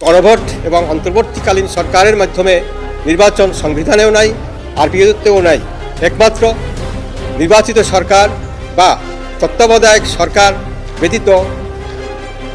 গণভোট এবং অন্তর্বর্তীকালীন সরকারের মাধ্যমে নির্বাচন সংবিধানেও নাই আরপিওতেও নাই। একমাত্র নির্বাচিত সরকার বা তত্ত্বাবধায়ক সরকার ব্যতীত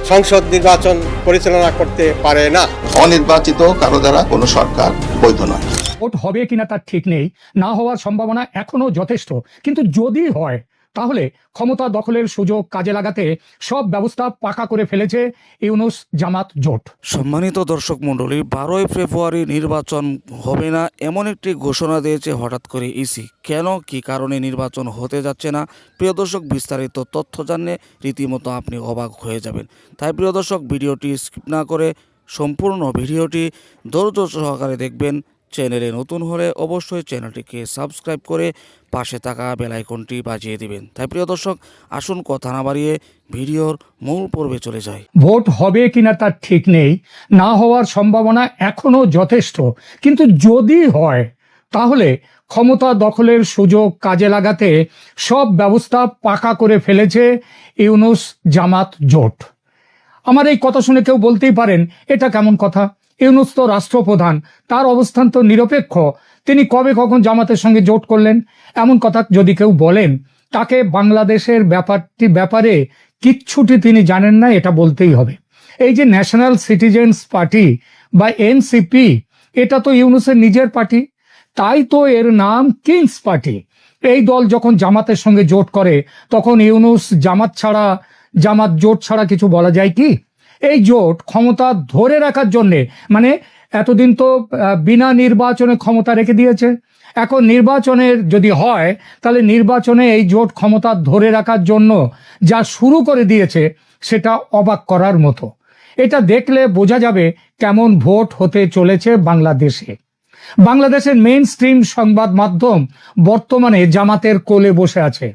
সংসদ নির্বাচন পরিচালনা করতে পারে না। অনির্বাচিত কারও দ্বারা কোনো সরকার বৈধ নয়। ভোট হবে কিনা তার ঠিক নেই না হওয়ার সম্ভাবনা এখনও যথেষ্ট। কিন্তু যদি হয় তাহলে ক্ষমতা দখলের সুযোগ কাজে লাগাতে সব ব্যবস্থা পাকা করে ফেলেছে ইউনুস জামাত জোট। সম্মানিত দর্শক মণ্ডলী, বারোই ফেব্রুয়ারি নির্বাচন হবে না এমন একটি ঘোষণা দিয়েছে হঠাৎ করে ইসি। কেন? কি কারণে নির্বাচন হতে যাচ্ছে না? প্রিয় দর্শক, বিস্তারিত তথ্য জানলে রীতিমতো আপনি অবাক হয়ে যাবেন। তাই প্রিয় দর্শক, ভিডিওটি স্কিপ না করে সম্পূর্ণ ভিডিওটি ধৈর্য সহকারে দেখবেন। চ্যানেলে নতুন হলে অবশ্যই চ্যানেলটিকে সাবস্ক্রাইব করে পাশে থাকা বেলাইকনটি বাজিয়ে দিবেন। তাই প্রিয় দর্শক, আসুন কথা না বাড়িয়ে ভিডিওর মূল পর্বে চলে যায় ভোট হবে কিনা তার ঠিক নেই, না হওয়ার সম্ভাবনা এখনও যথেষ্ট। কিন্তু যদি হয়, তাহলে ক্ষমতা দখলের সুযোগ কাজে লাগাতে সব ব্যবস্থা পাকা করে ফেলেছে ইউনুস জামাত জোট। আমার এই কথা শুনে কেউ বলতেই পারেন, এটা কেমন কথা? ইউনুস তো রাষ্ট্রপ্রধান। তার অবস্থান তো নিরপেক্ষ। তিনি কবে কখন জামাতের সঙ্গে জোট করলেন? এমন কথা যদি কেউ বলেন, তাকে বাংলাদেশের ব্যাপারটি ব্যাপারে কিচ্ছুটি তিনি জানেন না, এটা বলতেই হবে। এই যে ন্যাশনাল সিটিজেন্স পার্টি বা এনসিপি এটা তো ইউনুসের নিজের পার্টি। তাই তো এর নাম কিংস পার্টি এই দল যখন জামাতের সঙ্গে জোট করে, তখন ইউনুস জামাত ছাড়া, জামাত জোট ছাড়া কিছু বলা যায় কি? এই জোট ক্ষমতা ধরে রাখার জন্যে মানে এতদিন তো বিনা নির্বাচনে ক্ষমতা রেখে দিয়েছে। এখন নির্বাচনের যদি হয়, তাহলে নির্বাচনে এই জোট ক্ষমতা ধরে রাখার জন্য যা শুরু করে দিয়েছে, সেটা অবাক করার মতো। এটা দেখলে বোঝা যাবে কেমন ভোট হতে চলেছে বাংলাদেশে। বাংলাদেশের মেইন স্ট্রিম সংবাদ মাধ্যম বর্তমানে জামাতের কোলে বসে আছে।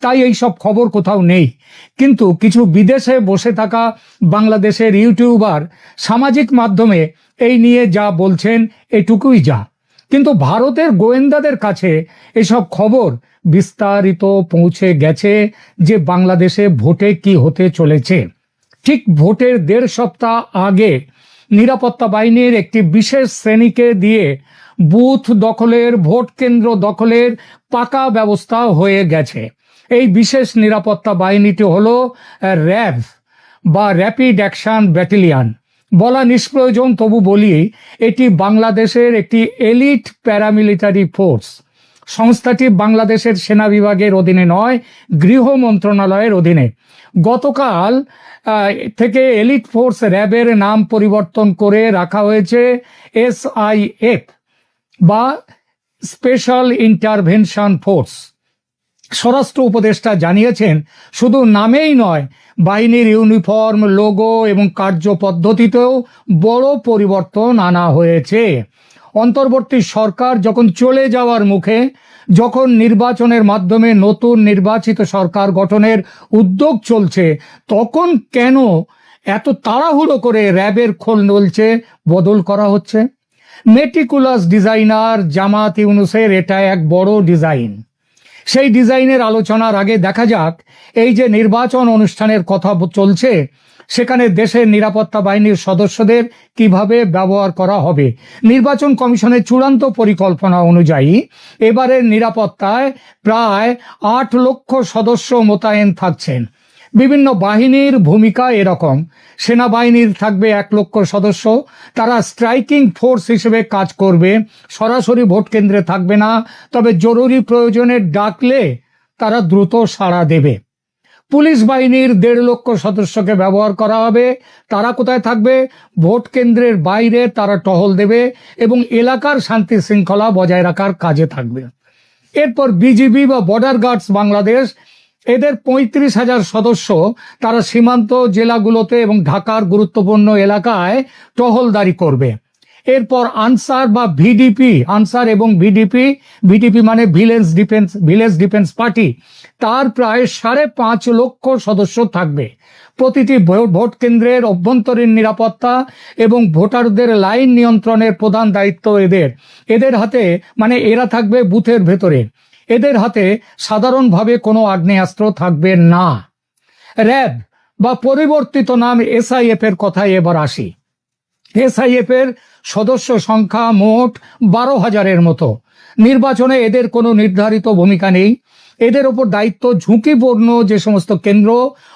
তাই এই সব খবর কোথাও নেই। কিন্তু কিছু বিদেশে বসে থাকা বাংলাদেশের ইউটিউবার সামাজিক মাধ্যমে এই নিয়ে যা বলছেন, এটুকুই যা। কিন্তু ভারতের গোয়েন্দাদের কাছে এসব খবর বিস্তারিত পৌঁছে গেছে যে বাংলাদেশে ভোটে কি হতে চলেছে। ঠিক ভোটের দেড় সপ্তাহ আগে নিরাপত্তা বাহিনীর একটি বিশেষ শ্রেণীকে দিয়ে বুথ দখলের, ভোট কেন্দ্র দখলের পাকা ব্যবস্থা হয়ে গেছে। এই বিশেষ নিরাপত্তা বাহিনীটি হল র্যাব বা র্যাপিড অ্যাকশন ব্যাটালিয়ান। বলা নিষ্প্রয়োজন, তবু বলি, এটি বাংলাদেশের একটি এলিট প্যারামিলিটারি ফোর্স। সংস্থাটি বাংলাদেশের সেনা বিভাগের অধীনে নয়, গৃহ মন্ত্রণালয়ের অধীনে। গতকাল থেকে এলিট ফোর্স র্যাবের নাম পরিবর্তন করে রাখা হয়েছে এসআইএফ বা স্পেশাল ইন্টারভেনশন ফোর্স। স্বরাষ্ট্র উপদেষ্টা জানিয়েছেন, শুধু নামেই নয়, বাহিনীর ইউনিফর্ম, লোগো এবং কার্যপদ্ধতিতেও বড় পরিবর্তন আনা হয়েছে। অন্তর্বর্তী সরকার যখন চলে যাওয়ার মুখে, যখন নির্বাচনের মাধ্যমে নতুন নির্বাচিত সরকার গঠনের উদ্যোগ চলছে, তখন কেন এত তাড়াহুড়ো করে র্যাবের খোল নলছে, বদল করা হচ্ছে? মেটিকুলাস ডিজাইনার জামাত ইউনুসের এটা এক বড় ডিজাইন। সেই ডিজাইনের আলোচনার আগে দেখা যাক এই যে নির্বাচন অনুষ্ঠানের কথা চলছে, সেখানে দেশের নিরাপত্তা বাহিনীর সদস্যদের কীভাবে ব্যবহার করা হবে। নির্বাচন কমিশনের চূড়ান্ত পরিকল্পনা অনুযায়ী এবারের নিরাপত্তায় প্রায় আট লক্ষ সদস্য মোতায়েন থাকছেন। বিভিন্ন বাহিনীর ভূমিকা এরকম। সেনাবাহিনীর থাকবে এক লক্ষ সদস্য। তারা স্ট্রাইকিং ফোর্স হিসেবে কাজ করবে। সরাসরি ভোট কেন্দ্রে থাকবে না। তবে জরুরি প্রয়োজনে ডাকলে তারা দ্রুত সাড়া দেবে। পুলিশ বাহিনীর দেড় লক্ষ সদস্যকে ব্যবহার করা হবে। তারা কোথায় থাকবে? ভোট কেন্দ্রের বাইরে তারা টহল দেবে এবং এলাকার শান্তি শৃঙ্খলা বজায় রাখার কাজে থাকবে। এরপর বিজিবি বা বর্ডার গার্ডস বাংলাদেশ এদের পঁয়ত্রিশ হাজার সদস্য তারা সীমান্ত জেলাগুলোতে এবং ঢাকার গুরুত্বপূর্ণ এলাকায় টহলদারি করবে। এরপর আনসার বা ভিডিপি, আনসার এবং ভিডিপি ভিডিপি মানে village defence village defence party, তার প্রায় সাড়ে পাঁচ লক্ষ সদস্য থাকবে। প্রতিটি ভোট কেন্দ্রের অভ্যন্তরীণ নিরাপত্তা এবং ভোটারদের লাইন নিয়ন্ত্রণের প্রধান দায়িত্ব এদের। এদের হাতে মানে এরা থাকবে বুথের ভেতরে। এদের হাতে সাধারণভাবে কোনো আগ্নেয়াস্ত্র থাকবে না। র্যাব বা পরিবর্তিত নাম এসআইএফ এর কথায় এবার আসি। এসআইএফ এর সদস্য সংখ্যা মোট বারো হাজারের মতো। নির্বাচনে এদের কোনো নির্ধারিত ভূমিকা নেই। এদের ওপর দায়িত্ব ঝুঁকিপূর্ণ যে সমস্ত কেন্দ্র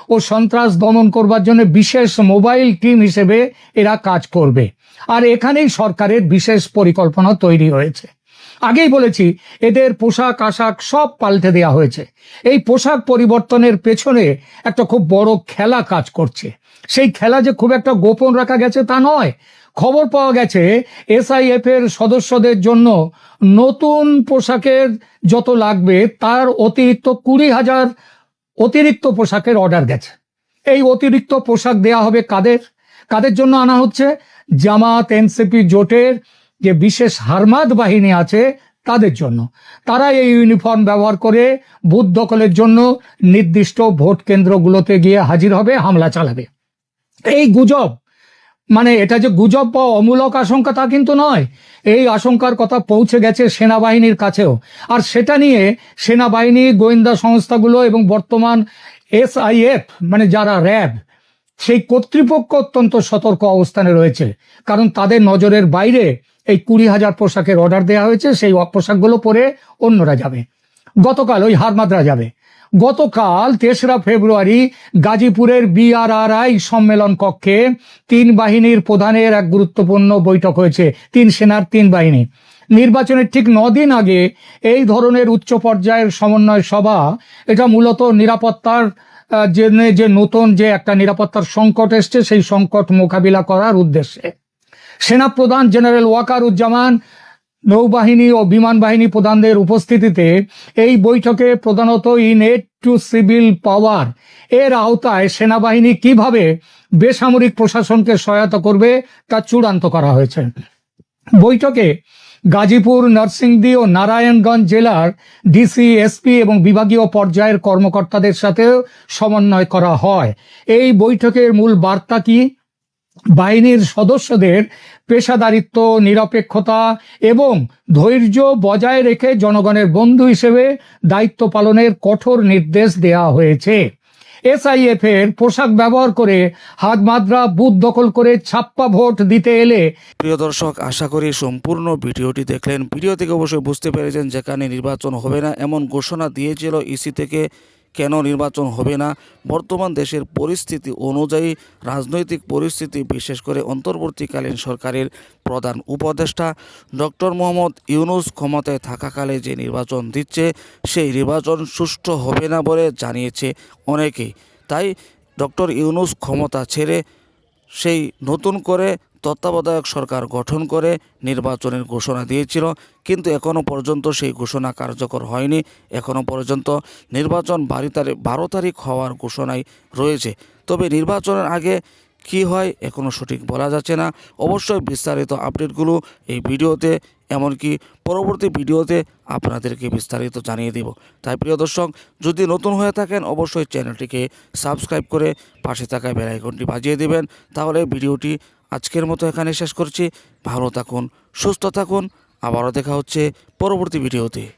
ও সন্ত্রাস দমন করবার জন্য বিশেষ মোবাইল টিম হিসেবে এরা কাজ করবে। আর এখানেই সরকারের বিশেষ পরিকল্পনা তৈরি হয়েছে। আগেই বলেছি, এদের পোশাক, আশাক সব পাল্টে দেওয়া হয়েছে। এই পোশাক পরিবর্তনের পেছনে একটা খুব বড় খেলা কাজ করছে। সেই খেলা যে খুব একটা গোপন রাখা গেছে তা নয়। খবর পাওয়া গেছে এসআইএফ এর সদস্যদের জন্য নতুন পোশাকের যত লাগবে, তার অতিরিক্ত কুড়ি হাজার অতিরিক্ত পোশাকের অর্ডার গেছে। এই অতিরিক্ত পোশাক দেয়া হবে কাদের? কাদের জন্য আনা হচ্ছে? জামাত, এনসিপি জোটের যে বিশেষ হারমাদ বাহিনী আছে তাদের জন্য। তারা এই ইউনিফর্ম ব্যবহার করে বুথ দখলের জন্য নির্দিষ্ট ভোট কেন্দ্রগুলোতে গিয়ে হাজির হবে, হামলা চালাবে। এই গুজব মানে এটা যে গুজব বা অমূলক আশঙ্কা তা কিন্তু নয়। এই আশঙ্কার কথা পৌঁছে গেছে সেনাবাহিনীর কাছেও। আর সেটা নিয়ে সেনাবাহিনী, গোয়েন্দা সংস্থাগুলো এবং বর্তমান এসআইএফ মানে যারা র্যাব, সেই কর্তৃপক্ষ অত্যন্ত সতর্ক অবস্থানে রয়েছে। কারণ তাদের নজরের বাইরে এই কুড়ি হাজার পোশাকের অর্ডার দেওয়া হয়েছে, সেই পোশাকগুলো পরে অন্যরা যাবে। গতকাল ওই হারমাদরা যাবে। গতকাল তেসরা ফেব্রুয়ারি গাজীপুরের বিআরআরআই সম্মেলন কক্ষে তিন বাহিনীর প্রধানের এক গুরুত্বপূর্ণ বৈঠক হয়েছে, তিন সেনার তিন বাহিনী। নির্বাচনের ঠিক দিন আগে এই ধরনের উচ্চ পর্যায়ের সমন্বয় সভা, এটা মূলত নিরাপত্তার জন্য যে নতুন যে একটা নিরাপত্তার সংকট এসছে, সেই সংকট মোকাবিলা করার উদ্দেশ্যে। সেনাপ্রধান জেনারেল ওয়াকারুজ্জামান নৌবাহিনী ও বিমান বাহিনী প্রধানদের উপস্থিতিতে এই বৈঠকে প্রধানত in aid to civil power এর আওতায় সেনাবাহিনী কীভাবে বেসামরিক প্রশাসনকে সহায়তা করবে তা চূড়ান্ত করা হয়েছে। বৈঠকে গাজীপুর, নরসিংদী ও নারায়ণগঞ্জ জেলার ডিসি, এসপি এবং বিভাগীয় পর্যায়ের কর্মকর্তাদের সাথেও সমন্বয় করা হয়। এই বৈঠকের মূল বার্তা কি? বাহিনীর সদস্যদের পেশাদারিত্ব, নিরপেক্ষতা এবং ধৈর্য বজায় রেখে জনগণের বন্ধু হিসেবে দায়িত্ব পালনের কঠোর নির্দেশ দেওয়া হয়েছে। এসআইএফ এর পোশাক ব্যবহার করে হাত মাদ্রা বুথ দখল করে ছাপ্পা ভোট দিতে এলে প্রিয় দর্শক, আশা করি সম্পূর্ণ ভিডিওটি দেখলেন। ভিডিও থেকে অবশ্যই বুঝতে পেরেছেন, যেখানে নির্বাচন হবে না এমন ঘোষণা দিয়েছিল ইসি থেকে কেন নির্বাচন হবে না? বর্তমান দেশের পরিস্থিতি অনুযায়ী রাজনৈতিক পরিস্থিতি, বিশেষ করে অন্তর্বর্তীকালীন সরকারের প্রধান উপদেষ্টা ডক্টর মোহাম্মদ ইউনুস ক্ষমতায় থাকাকালে যে নির্বাচন দিচ্ছে, সেই নির্বাচন সুষ্ঠু হবে না বলে জানিয়েছে অনেকেই। তাই ডক্টর ইউনুস ক্ষমতা ছেড়ে সেই নতুন করে তত্ত্বাবধায়ক সরকার গঠন করে নির্বাচনের ঘোষণা দিয়েছিল, কিন্তু এখনও পর্যন্ত সেই ঘোষণা কার্যকর হয়নি। এখনও পর্যন্ত নির্বাচন বারো তারিখ বারো তারিখ হওয়ার ঘোষণাই রয়েছে। তবে নির্বাচনের আগে কি হয় এখনও সঠিক বলা যাচ্ছে না। অবশ্যই বিস্তারিত আপডেটগুলো এই ভিডিওতে এমনকি পরবর্তী ভিডিওতে আপনাদেরকে বিস্তারিত জানিয়ে দেব। তাই প্রিয় দর্শক, যদি নতুন হয়ে থাকেন, অবশ্যই চ্যানেলটিকে সাবস্ক্রাইব করে পাশে থাকা বেল আইকনটি বাজিয়ে দেবেন। তাহলে ভিডিওটি আজকের মতো এখানে শেষ করছি। ভালো থাকুন, সুস্থ থাকুন। আবারও দেখা হচ্ছে পরবর্তী ভিডিওতে।